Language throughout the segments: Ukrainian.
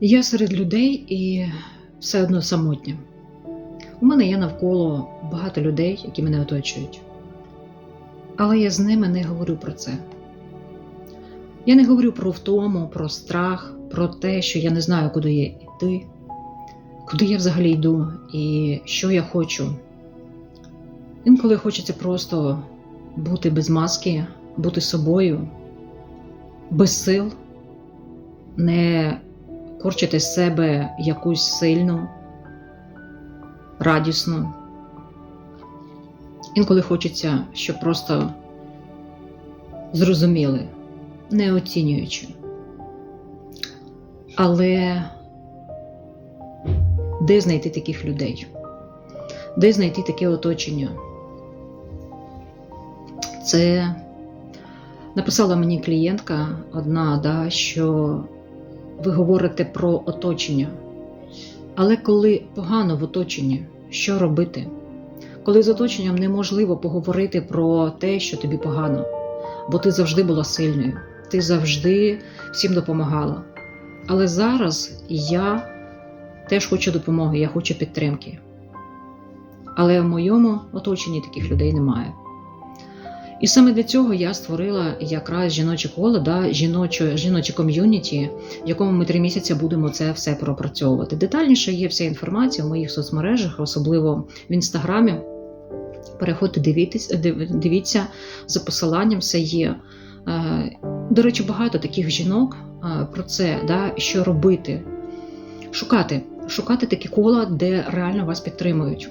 Я серед людей і все одно самотня. У мене є навколо багато людей, які мене оточують. Але я з ними не говорю про це. Я не говорю про втому, про страх, про те, що я не знаю, куди я йти, куди я взагалі йду і що я хочу. Інколи хочеться просто бути без маски, бути собою, без сил, не корчити з себе якусь сильну, радісну. Інколи хочеться, щоб просто зрозуміли, не оцінюючи. Але де знайти таких людей? Де знайти таке оточення? Це написала мені клієнтка одна, да, що ви говорите про оточення. Але коли погано в оточенні, що робити? Коли з оточенням неможливо поговорити про те, що тобі погано, бо ти завжди була сильною, ти завжди всім допомагала. Але зараз я теж хочу допомоги, я хочу підтримки. Але в моєму оточенні таких людей немає. І саме для цього я створила якраз жіноче коло, да, жіноче, жіноче ком'юніті, в якому ми три місяці будемо це все пропрацьовувати. Детальніше є вся інформація в моїх соцмережах, особливо в інстаграмі. Переходьте, дивіться, дивіться за посиланням, все є. Е, До речі, багато таких жінок е, про це, да, що робити. Шукати, шукати такі кола, де реально вас підтримують.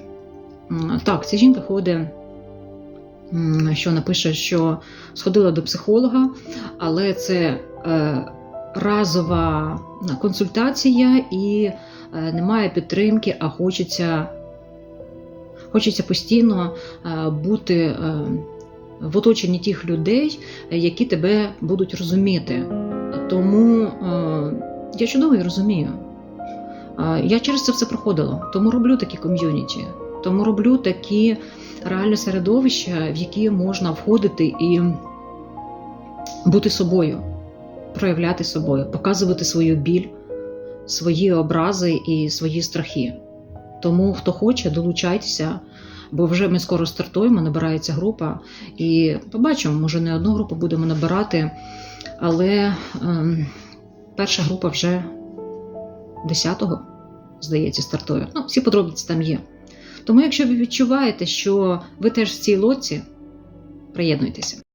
Так, ця жінка ходить що напише, що сходила до психолога, але це е, разова консультація і е, немає підтримки, а хочеться, хочеться постійно е, бути в оточенні тих людей, які тебе будуть розуміти. Тому я чудово і розумію. Я через це все проходила, тому роблю такі ком'юніті, тому роблю такі реальне середовище, в яке можна входити і бути собою, проявляти собою, показувати свою біль, свої образи і свої страхи. Тому, хто хоче, долучайтеся, бо вже ми скоро стартуємо, набирається група, і побачимо, може не одну групу будемо набирати, але ем, перша група вже 10-го, здається, стартує. Ну, всі подробиці там є. Тому, якщо ви відчуваєте, що ви теж в цій лоці, приєднуйтеся.